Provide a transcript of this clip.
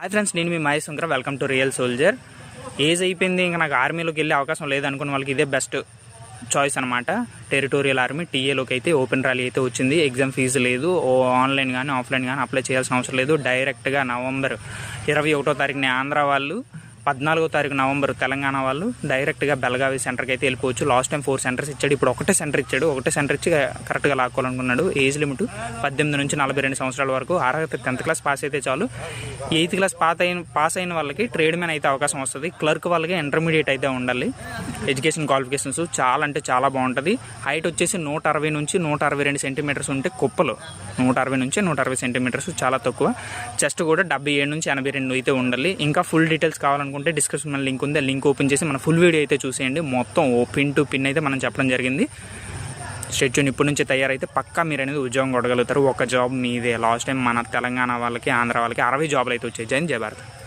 Hi friends నేను మీ Mahesh Shankar. Welcome to real soldier age అయిపోయింది ఇంకా నాకు ఆర్మీలోకి వెళ్ళే అవకాశం లేదనుకున్న వాళ్ళకి ఇదే బెస్ట్ చాయిస్ అనమాట టెరిటోరియల్ ఆర్మీ టీఏలోకి అయితే ఓపెన్ ర్యాలీ అయితే వచ్చింది. ఎగ్జామ్ ఫీజు లేదు ఓ ఆన్లైన్ కానీ ఆఫ్లైన్ కానీ అప్లై చేయాల్సిన అవసరం లేదు. డైరెక్ట్గా నవంబర్ ఇరవై ఒకటో తారీఖున ఆంధ్ర వాళ్ళు పద్నాలుగో తారీఖు నవంబర్ తెలంగాణ వాళ్ళు డైరెక్ట్గా బెలగావి సెంటర్కి అయితే వెళ్ళిపోవచ్చు. లాస్ట్ టైం ఫోర్ సెంటర్స్ ఇచ్చాడు. ఇప్పుడు ఒకటే సెంటర్ ఇచ్చాడు. ఒకటే సెంటర్ ఇచ్చి కరెక్ట్గా లాక్కోవాలనుకున్నాడు. ఏజ్ లిమిట్ పద్దెనిమిది నుంచి నలభై రెండు సంవత్సరాల వరకు. అర్హత టెన్త్ క్లాస్ పాస్ అయితే చాలు. ఎయిత్ క్లాస్ పాస్ అయిన పాస్ అయిన వాళ్ళకి ట్రేడ్ మ్యాన్ అయితే అవకాశం వస్తుంది. క్లర్క్ వాళ్ళకి ఇంటర్మీడియట్ అయితే ఉండాలి. ఎడ్యుకేషన్ క్వాలిఫికేషన్స్ చాలా అంటే చాలా బాగుంటుంది. హైట్ వచ్చేసి నూట అరవై నుంచి నూట అరవై రెండు సెంటీమీటర్స్ ఉంటే కుప్పలు. నూట అరవై నుంచి నూట అరవై సెంటీమీటర్స్ చాలా తక్కువ. చెస్ట్ కూడా డెబ్బై ఏడు నుంచి ఎనభై రెండు అయితే ఉండాలి. ఇంకా ఫుల్ డీటెయిల్స్ కావాలనుకుంటే డిస్క్రిప్షన్ లింక్ ఉంది. ఆ లింక్ ఓపెన్ చేసి మన ఫుల్ వీడియో అయితే చూసేయండి. మొత్తం ఓ పిన్ టు పిన్ అయితే మనం చెప్పడం జరిగింది. స్టెచ్యూని ఇప్పటి నుంచి తయారైతే పక్కా మీరు అనేది ఉద్యోగం కొడగలుగుతారు ఒక జాబ్ మీదే. లాస్ట్ టైం మన తెలంగాణ వాళ్ళకి ఆంధ్ర వాళ్ళకి అరవై జాబ్లు అయితే వచ్చాయి. జైన్ జయ భారత్.